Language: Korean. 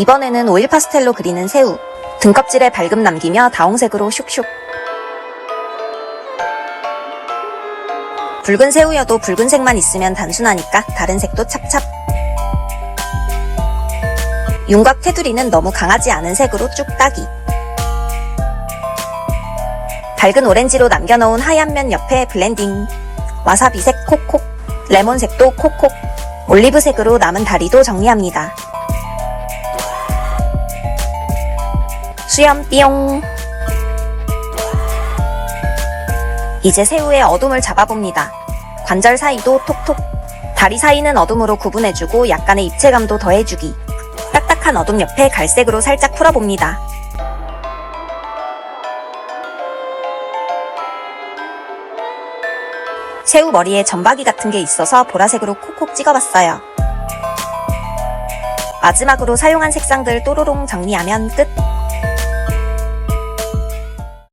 이번에는 오일 파스텔로 그리는 새우. 등껍질에 밝음 남기며 다홍색으로 슉슉. 붉은 새우여도 붉은색만 있으면 단순하니까 다른 색도 찹찹. 윤곽 테두리는 너무 강하지 않은 색으로 쭉 따기. 밝은 오렌지로 남겨놓은 하얀 면 옆에 블렌딩. 와사비색 콕콕. 레몬색도 콕콕. 올리브색으로 남은 다리도 정리합니다. 수염 띠용. 이제 새우의 어둠을 잡아봅니다. 관절 사이도 톡톡. 다리 사이는 어둠으로 구분해주고 약간의 입체감도 더해주기. 딱딱한 어둠 옆에 갈색으로 살짝 풀어봅니다. 새우 머리에 점박이 같은 게 있어서 보라색으로 콕콕 찍어봤어요. 마지막으로 사용한 색상들 또로롱 정리하면 끝.